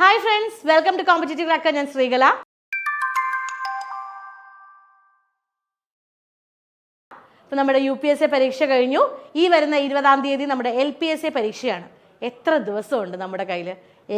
Hi friends welcome to competitive cracker ഞാൻ ശ്രീകല. ഇപ്പം നമ്മുടെ യു പി എസ് എ പരീക്ഷ കഴിഞ്ഞു. ഈ വരുന്ന ഇരുപതാം തീയതി നമ്മുടെ എൽ പി എസ് എ പരീക്ഷയാണ്. എത്ര ദിവസമുണ്ട് നമ്മുടെ കയ്യിൽ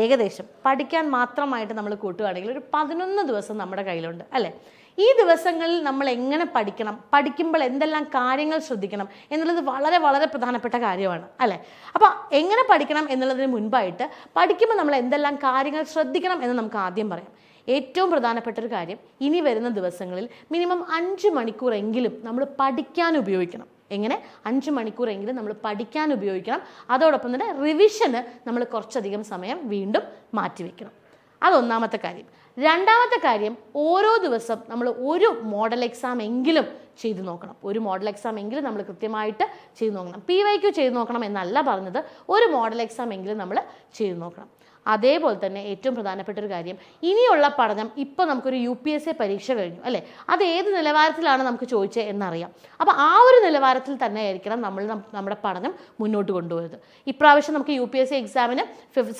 ഏകദേശം പഠിക്കാൻ മാത്രമായിട്ട് നമ്മൾ കൂട്ടുകയാണെങ്കിൽ ഒരു പതിനൊന്ന് ദിവസം നമ്മുടെ കയ്യിലുണ്ട് അല്ലേ? ഈ ദിവസങ്ങളിൽ നമ്മൾ എങ്ങനെ പഠിക്കണം? പഠിക്കുമ്പോൾ എന്തെല്ലാം കാര്യങ്ങൾ ശ്രദ്ധിക്കണം എന്നുള്ളത് വളരെ വളരെ പ്രധാനപ്പെട്ട കാര്യമാണ് അല്ലേ? അപ്പോൾ എങ്ങനെ പഠിക്കണം എന്നുള്ളതിന് മുൻപായിട്ട് പഠിക്കുമ്പോൾ നമ്മൾ എന്തെല്ലാം കാര്യങ്ങൾ ശ്രദ്ധിക്കണം എന്ന് നമുക്ക് ആദ്യം പറയാം. ഏറ്റവും പ്രധാനപ്പെട്ട ഒരു കാര്യം ഇനി വരുന്ന ദിവസങ്ങളിൽ മിനിമം അഞ്ച് മണിക്കൂറെങ്കിലും നമ്മൾ പഠിക്കാൻ ഉപയോഗിക്കണം. എങ്ങനെ? അഞ്ച് മണിക്കൂറെങ്കിലും നമ്മൾ പഠിക്കാൻ ഉപയോഗിക്കണം. അതോടൊപ്പം തന്നെ റിവിഷന് നമ്മൾ കുറച്ചധികം സമയം വീണ്ടും മാറ്റിവെക്കണം. അതൊന്നാമത്തെ കാര്യം. രണ്ടാമത്തെ കാര്യം ഓരോ ദിവസം നമ്മൾ ഒരു മോഡൽ എക്സാം എങ്കിലും ചെയ്തു നോക്കണം. ഒരു മോഡൽ എക്സാം എങ്കിലും നമ്മൾ കൃത്യമായിട്ട് ചെയ്തു നോക്കണം. പി വൈ ക്യു ചെയ്തു നോക്കണം എന്നല്ല പറഞ്ഞത്. ഒരു മോഡൽ എക്സാം എങ്കിലും നമ്മൾ ചെയ്തു നോക്കണം. അതേപോലെ തന്നെ ഏറ്റവും പ്രധാനപ്പെട്ട ഒരു കാര്യം ഇനിയുള്ള പഠനം ഇപ്പോൾ നമുക്കൊരു യു പി എസ് എ പരീക്ഷ കഴിഞ്ഞു അല്ലേ? അത് ഏത് നിലവാരത്തിലാണ് നമുക്ക് ചോദിച്ചത് എന്നറിയാം. അപ്പോൾ ആ ഒരു നിലവാരത്തിൽ തന്നെ ആയിരിക്കണം നമ്മൾ നമ്മുടെ പഠനം മുന്നോട്ട് കൊണ്ടുപോയത്. ഇപ്രാവശ്യം നമുക്ക് യു പി എസ് സി എക്സാമിന്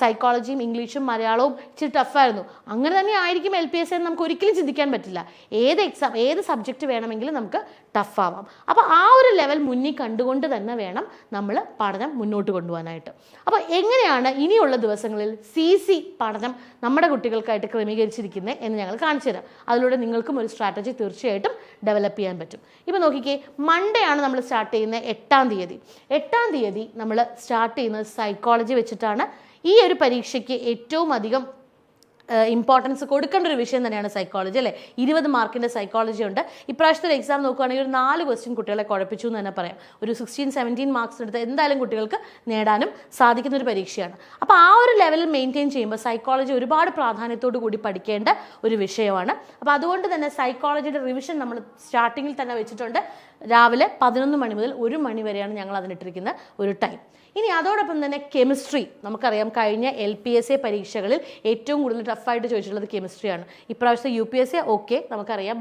സൈക്കോളജിയും ഇംഗ്ലീഷും മലയാളവും ഇച്ചിരി ടഫായിരുന്നു അങ്ങനെ തന്നെ ആയിരിക്കും എൽ പി എസ് എന്ന് നമുക്ക് ഒരിക്കലും ചിന്തിക്കാൻ പറ്റില്ല. ഏത് എക്സാം ഏത് സബ്ജക്റ്റ് വേണമെങ്കിലും നമുക്ക് ടഫാവാം അപ്പോൾ ആ ഒരു ലെവൽ മുന്നിൽ കണ്ടുകൊണ്ട് തന്നെ വേണം നമ്മൾ പഠനം മുന്നോട്ട് കൊണ്ടുപോകാനായിട്ട്. അപ്പോൾ എങ്ങനെയാണ് ഇനിയുള്ള ദിവസങ്ങളിൽ സി സി പഠനം നമ്മുടെ കുട്ടികൾക്കായിട്ട് ക്രമീകരിച്ചിരിക്കുന്നത് എന്ന് ഞങ്ങൾ കാണിച്ചു തരാം. അതിലൂടെ നിങ്ങൾക്കും ഒരു സ്ട്രാറ്റജി തീർച്ചയായിട്ടും ഡെവലപ്പ് ചെയ്യാൻ പറ്റും. ഇപ്പോൾ നോക്കിക്കേ മൺഡേ ആണ് നമ്മൾ സ്റ്റാർട്ട് ചെയ്യുന്നത് എട്ടാം തീയതി. എട്ടാം തീയതി നമ്മൾ സ്റ്റാർട്ട് ചെയ്യുന്നത് സൈക്കോളജി വെച്ചിട്ടാണ്. ഈ ഒരു പരീക്ഷയ്ക്ക് ഏറ്റവും അധികം ഇമ്പോർട്ടൻസ് കൊടുക്കേണ്ട ഒരു വിഷയം തന്നെയാണ് സൈക്കോളജി അല്ലേ? ഇരുപത് മാർക്കിന്റെ സൈക്കോളജി ഉണ്ട്. ഇപ്രാവശ്യത്തെ ഒരു എക്സാം നോക്കുകയാണെങ്കിൽ ഒരു നാല് ക്വസ്റ്റ്യൻ കുട്ടികളെ കുഴപ്പിച്ചു എന്ന് തന്നെ പറയാം. ഒരു സിക്സ്റ്റീൻ സെവന്റീൻ മാർക്സ് എടുത്ത് എന്തായാലും കുട്ടികൾക്ക് നേടാനും സാധിക്കുന്ന ഒരു പരീക്ഷയാണ്. അപ്പോൾ ആ ഒരു ലെവലിൽ മെയിന്റെയിൻ ചെയ്യുമ്പോൾ സൈക്കോളജി ഒരുപാട് പ്രാധാന്യത്തോടു കൂടി പഠിക്കേണ്ട ഒരു വിഷയമാണ്. അപ്പോൾ അതുകൊണ്ട് തന്നെ സൈക്കോളജിയുടെ റിവിഷൻ നമ്മൾ സ്റ്റാർട്ടിങ്ങിൽ തന്നെ വെച്ചിട്ടുണ്ട്. രാവിലെ പതിനൊന്ന് മണി മുതൽ ഒരു മണി വരെയാണ് ഞങ്ങൾ അതിനിട്ടിരിക്കുന്ന ഒരു ടൈം. ഇനി അതോടൊപ്പം തന്നെ കെമിസ്ട്രി നമുക്കറിയാം കഴിഞ്ഞ എൽ പി എസ് എ പരീക്ഷകളിൽ ഏറ്റവും കൂടുതൽ ടഫായിട്ട് ചോദിച്ചിട്ടുള്ളത് കെമിസ്ട്രിയാണ് ഇപ്രാവശ്യത്തെ U P S A okay നമുക്കറിയാം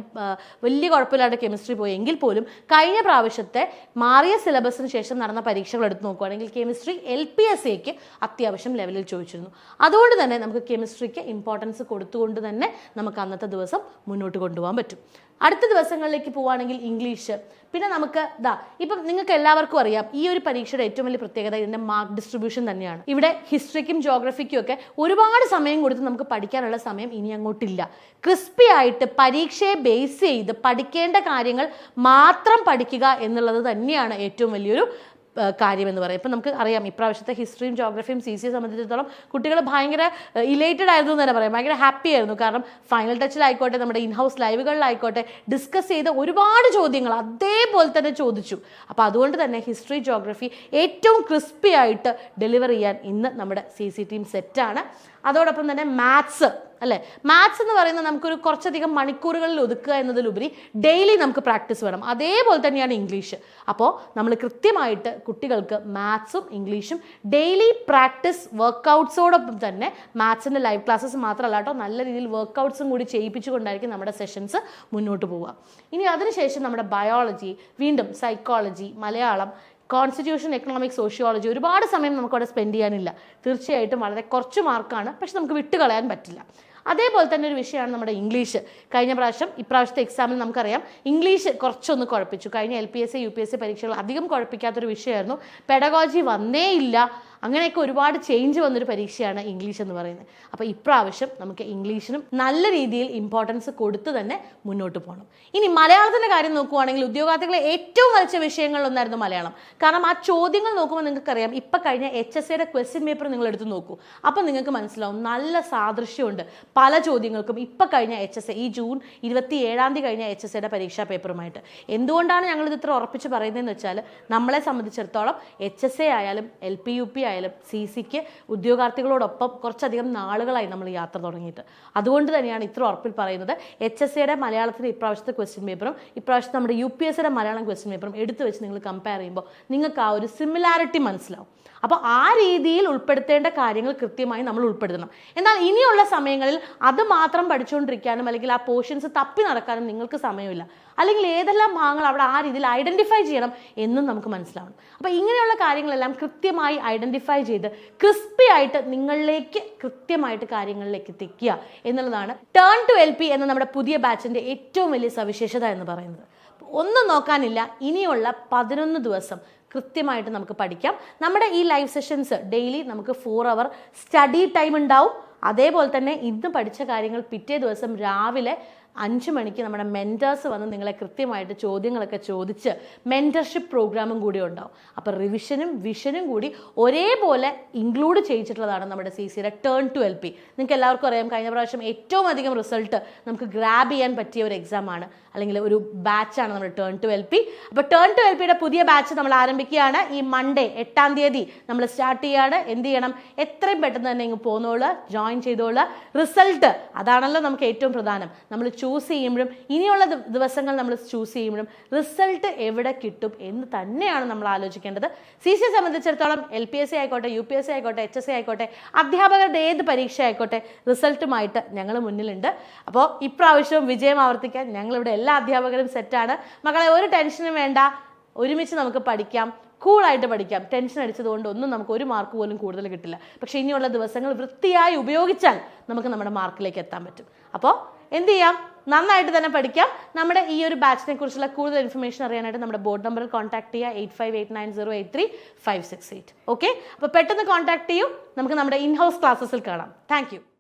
വലിയ കുഴപ്പമില്ലാണ്ട് കെമിസ്ട്രി പോയെങ്കിൽ പോലും കഴിഞ്ഞ പ്രാവശ്യത്തെ മാറിയ സിലബസിന് ശേഷം നടന്ന പരീക്ഷകൾ എടുത്ത് നോക്കുകയാണെങ്കിൽ കെമിസ്ട്രി എൽ പി എസ് എക്ക് അത്യാവശ്യം ലെവലിൽ ചോദിച്ചിരുന്നു. അതുകൊണ്ട് തന്നെ നമുക്ക് കെമിസ്ട്രിക്ക് ഇമ്പോർട്ടൻസ് കൊടുത്തുകൊണ്ട് തന്നെ നമുക്ക് അന്നത്തെ ദിവസം മുന്നോട്ട് കൊണ്ടുപോകാൻ പറ്റും. അടുത്ത ദിവസങ്ങളിലേക്ക് പോവുകയാണെങ്കിൽ ഇംഗ്ലീഷ് പിന്നെ നമുക്ക് ദാ ഇപ്പം നിങ്ങൾക്ക് എല്ലാവർക്കും അറിയാം ഈ ഒരു പരീക്ഷയുടെ ഏറ്റവും വലിയ പ്രത്യേകത ഇതിന്റെ മാർക്ക് ഡിസ്ട്രിബ്യൂഷൻ തന്നെയാണ്. ഇവിടെ ഹിസ്റ്ററിക്കും ജോഗ്രഫിക്കും ഒക്കെ ഒരുപാട് സമയം കൊടുത്ത് നമുക്ക് പഠിക്കാനുള്ള സമയം ഇനി അങ്ങോട്ടില്ല. ക്രിസ്പി ആയിട്ട് പരീക്ഷയെ ബേസ് ചെയ്ത് പഠിക്കേണ്ട കാര്യങ്ങൾ മാത്രം പഠിക്കുക എന്നുള്ളത് തന്നെയാണ് ഏറ്റവും വലിയൊരു കാര്യമെന്ന് പറയും. ഇപ്പം നമുക്ക് അറിയാം ഇപ്രാവശ്യത്തെ ഹിസ്റ്ററിയും ജോഗ്രഫിയും സി സിയെ സംബന്ധിച്ചിടത്തോളം കുട്ടികൾ ഭയങ്കര ഇലേറ്റഡ് ആയിരുന്നു എന്ന് തന്നെ പറയാം. ഭയങ്കര ഹാപ്പി ആയിരുന്നു. കാരണം ഫൈനൽ ടച്ചിലായിക്കോട്ടെ നമ്മുടെ ഇൻ ഹൗസ് ലൈവുകളിലായിക്കോട്ടെ ഡിസ്കസ് ചെയ്ത ഒരുപാട് ചോദ്യങ്ങൾ അതേപോലെ തന്നെ ചോദിച്ചു. അപ്പോൾ അതുകൊണ്ട് തന്നെ ഹിസ്റ്ററി ജോഗ്രഫി ഏറ്റവും ക്രിസ്പി ആയിട്ട് ഡെലിവർ ചെയ്യാൻ ഇന്ന് നമ്മുടെ സി സി ടീം സെറ്റാണ് അതോടൊപ്പം തന്നെ മാത്സ് അല്ലേ? മാത്സ് എന്ന് പറയുന്നത് നമുക്കൊരു കുറച്ചധികം മണിക്കൂറുകളിൽ ഒതുക്കുക എന്നതിലുപരി ഡെയിലി നമുക്ക് പ്രാക്ടീസ് വേണം. അതേപോലെ തന്നെയാണ് ഇംഗ്ലീഷ് അപ്പോൾ നമ്മൾ കൃത്യമായിട്ട് കുട്ടികൾക്ക് മാത്സും ഇംഗ്ലീഷും ഡെയിലി പ്രാക്ടീസ് വർക്കൗട്ട്സോടൊപ്പം തന്നെ മാത്സിന്റെ ലൈവ് ക്ലാസ്സസ് മാത്രമല്ല കേട്ടോ നല്ല രീതിയിൽ വർക്കൗട്ട്സും കൂടി ചെയ്യിപ്പിച്ചുകൊണ്ടായിരിക്കും നമ്മുടെ സെഷൻസ് മുന്നോട്ട് പോവുക. ഇനി അതിനുശേഷം നമ്മുടെ ബയോളജി വീണ്ടും psychology Malayalam constitution economic sociology ഒരുപാട് സമയം നമുക്കവിടെ സ്പെൻഡ് ചെയ്യാനില്ല. തീർച്ചയായിട്ടും വളരെ കുറച്ച് മാർക്കാണ് പക്ഷെ നമുക്ക് വിട്ടുകളയാൻ പറ്റില്ല. അതേപോലെ തന്നെ ഒരു വിഷയമാണ് നമ്മുടെ ഇംഗ്ലീഷ്. കഴിഞ്ഞ പ്രാവശ്യം ഇപ്രാവശ്യത്തെ എക്സാമിൽ നമുക്കറിയാം ഇംഗ്ലീഷ് കുറച്ചൊന്ന് കുഴപ്പിച്ചു. കഴിഞ്ഞ L P S C U P S C പരീക്ഷകൾ അധികം കുഴപ്പിക്കാത്തൊരു വിഷയമായിരുന്നു. പെഡഗോജി വന്നേ ഇല്ല അങ്ങനെയൊക്കെ ഒരുപാട് ചേഞ്ച് വന്നൊരു പരീക്ഷയാണ് ഇംഗ്ലീഷ് എന്ന് പറയുന്നത്. അപ്പോൾ ഇപ്രാവശ്യം നമുക്ക് ഇംഗ്ലീഷിനും നല്ല രീതിയിൽ ഇമ്പോർട്ടൻസ് കൊടുത്ത് തന്നെ മുന്നോട്ട് പോകണം ഇനി മലയാളത്തിന്റെ കാര്യം നോക്കുവാണെങ്കിൽ ഉദ്യോഗാർത്ഥികളെ ഏറ്റവും വലിച്ച വിഷയങ്ങളിലൊന്നായിരുന്നു മലയാളം. കാരണം ആ ചോദ്യങ്ങൾ നോക്കുമ്പോൾ നിങ്ങൾക്കറിയാം ഇപ്പം കഴിഞ്ഞ എച്ച് എസ് സിയുടെ ക്വസ്റ്റ്യൻ പേപ്പർ നിങ്ങൾ എടുത്ത് നോക്കൂ. അപ്പം നിങ്ങൾക്ക് മനസ്സിലാവും നല്ല സാദൃശ്യമുണ്ട് പല ചോദ്യങ്ങൾക്കും. ഇപ്പം കഴിഞ്ഞ എച്ച് എസ് ഈ ജൂൺ ഇരുപത്തി ഏഴാം തീയതി കഴിഞ്ഞ എച്ച് എസ് സിയുടെ പരീക്ഷാ പേപ്പറുമായിട്ട്. എന്തുകൊണ്ടാണ് ഞങ്ങളിത് ഇത്ര ഉറപ്പിച്ച് പറയുന്നതെന്ന് വെച്ചാൽ നമ്മളെ സംബന്ധിച്ചിടത്തോളം എച്ച് എസ് എ ആയാലും എൽ പി യു പി ആയാലും സി സിക്ക് ഉദ്യോഗാർത്ഥികളോടൊപ്പം കുറച്ചധികം നാളുകളായി നമ്മൾ യാത്ര തുടങ്ങിയിട്ട്. അതുകൊണ്ട് തന്നെയാണ് ഇത്ര ഉറപ്പിൽ പറയുന്നത്. എച്ച് എസ് സിയുടെ മലയാളത്തിന് ഇപ്രാവശ്യത്തെ ക്വസ്റ്റ്യൻ പേപ്പറും ഇപ്രാവശ്യത്തെ നമ്മുടെ യു പി എസ് സിയുടെ മലയാളം ക്വസ്റ്റ്യൻ പേപ്പറും എടുത്തു വെച്ച് നിങ്ങൾ കമ്പയർ ചെയ്യുമ്പോൾ നിങ്ങൾക്ക് ആ ഒരു സിമിലാരിറ്റി മനസ്സിലാവും. അപ്പോൾ ആ രീതിയിൽ ഉൾപ്പെടുത്തേണ്ട കാര്യങ്ങൾ കൃത്യമായി നമ്മൾ ഉൾപ്പെടുത്തണം. എന്നാൽ ഇനിയുള്ള സമയങ്ങളിൽ അത് മാത്രം പഠിച്ചുകൊണ്ടിരിക്കാനും അല്ലെങ്കിൽ ആ പോർഷൻസ് തപ്പി നടക്കാനും നിങ്ങൾക്ക് സമയമില്ല. അല്ലെങ്കിൽ ഏതെല്ലാം ഭാഗങ്ങൾ അവിടെ ആ രീതിയിൽ ഐഡന്റിഫൈ ചെയ്യണം എന്നും നമുക്ക് മനസ്സിലാവണം. അപ്പോൾ ഇങ്ങനെയുള്ള കാര്യങ്ങളെല്ലാം കൃത്യമായി ഐഡന്റിഫൈ ചെയ്ത് ക്രിസ്പി ആയിട്ട് നിങ്ങളിലേക്ക് കൃത്യമായിട്ട് കാര്യങ്ങളിലേക്ക് എത്തിക്കുക എന്നുള്ളതാണ്. ടേൺ ടു എൽ പി എന്ന നമ്മുടെ പുതിയ ബാച്ചിന്റെ ഏറ്റവും വലിയ സവിശേഷത എന്ന് പറയുന്നത്. ഒന്നും നോക്കാനില്ല ഇനിയുള്ള പതിനൊന്ന് ദിവസം കൃത്യമായിട്ട് നമുക്ക് പഠിക്കാം. നമ്മുടെ ഈ ലൈവ് സെഷൻസ് ഡെയിലി നമുക്ക് ഫോർ അവർ സ്റ്റഡി ടൈം ഉണ്ടാവും. അതേപോലെ തന്നെ ഇന്ന് പഠിച്ച കാര്യങ്ങൾ പിറ്റേ ദിവസം രാവിലെ അഞ്ച് മണിക്ക് നമ്മുടെ മെന്റേഴ്സ് വന്ന് നിങ്ങളെ കൃത്യമായിട്ട് ചോദ്യങ്ങളൊക്കെ ചോദിച്ച് മെന്റർഷിപ്പ് പ്രോഗ്രാമും കൂടി ഉണ്ടാവും. അപ്പോൾ റിവിഷനും വിഷനും കൂടി ഒരേപോലെ ഇൻക്ലൂഡ് ചെയ്യിച്ചിട്ടുള്ളതാണ് നമ്മുടെ സി സിയുടെ ടേൺ ടു എൽ പി നിങ്ങൾക്ക് എല്ലാവർക്കും അറിയാം കഴിഞ്ഞ പ്രാവശ്യം ഏറ്റവും അധികം റിസൾട്ട് നമുക്ക് ഗ്രാബ് ചെയ്യാൻ പറ്റിയ ഒരു എക്സാമാണ് അല്ലെങ്കിൽ ഒരു ബാച്ചാണ് നമ്മുടെ ടേൺ ടു എൽ പി അപ്പോൾ ടേൺ ടു എൽ പിയുടെ പുതിയ ബാച്ച് നമ്മൾ ആരംഭിക്കുകയാണ്. ഈ മൺഡേ എട്ടാം തീയതി നമ്മൾ സ്റ്റാർട്ട് ചെയ്യാണ് എന്ത് ചെയ്യണം? എത്രയും പെട്ടെന്ന് തന്നെ ഇങ്ങ് പോന്നോളൂ ജോയിൻ ചെയ്തോളൂ. റിസൾട്ട് അതാണല്ലോ നമുക്ക് ഏറ്റവും പ്രധാനം. നമ്മൾ ചൂസ് ചെയ്യുമ്പോഴും ഇനിയുള്ള ദിവസങ്ങൾ നമ്മൾ ചൂസ് ചെയ്യുമ്പോഴും റിസൾട്ട് എവിടെ കിട്ടും എന്ന് തന്നെയാണ് നമ്മൾ ആലോചിക്കേണ്ടത്. സി സിയെ സംബന്ധിച്ചിടത്തോളം എൽ പി എസ് സി ആയിക്കോട്ടെ യു പി എസ് സി ആയിക്കോട്ടെ എച്ച് എസ് സി ആയിക്കോട്ടെ അധ്യാപകരുടെ ഏത് പരീക്ഷ ആയിക്കോട്ടെ റിസൾട്ടുമായിട്ട് ഞങ്ങൾ മുന്നിലുണ്ട്. അപ്പോൾ ഇപ്രാവശ്യവും വിജയം ആവർത്തിക്കാൻ ഞങ്ങളിവിടെ എല്ലാ അധ്യാപകരും സെറ്റാണ് മക്കളെ ഒരു ടെൻഷനും വേണ്ട. ഒരുമിച്ച് നമുക്ക് പഠിക്കാം. കൂളായിട്ട് പഠിക്കാം. ടെൻഷൻ അടിച്ചതുകൊണ്ട് ഒന്നും നമുക്ക് ഒരു മാർക്ക് പോലും കൂടുതൽ കിട്ടില്ല. പക്ഷേ ഇനിയുള്ള ദിവസങ്ങൾ വൃത്തിയായി ഉപയോഗിച്ചാൽ നമുക്ക് നമ്മുടെ മാർക്കിലേക്ക് എത്താൻ പറ്റും. അപ്പോൾ എന്ത് ചെയ്യാം? നന്നായിട്ട് തന്നെ പഠിക്കാം. നമ്മുടെ ഈ ഒരു ബാച്ചിനെ കുറിച്ചുള്ള കൂടുതൽ ഇൻഫർമേഷൻ അറിയാനായിട്ട് നമ്മുടെ ബോർഡ് നമ്പറിൽ കോൺടാക്ട് ചെയ്യുക eight five eight nine zero eight three five six eight. Okay അപ്പോൾ പെട്ടെന്ന് കോൺടാക്ട് ചെയ്യൂ. നമുക്ക് നമ്മുടെ ഇൻഹൗസ് ക്ലാസ്സസിൽ കാണാം. താങ്ക്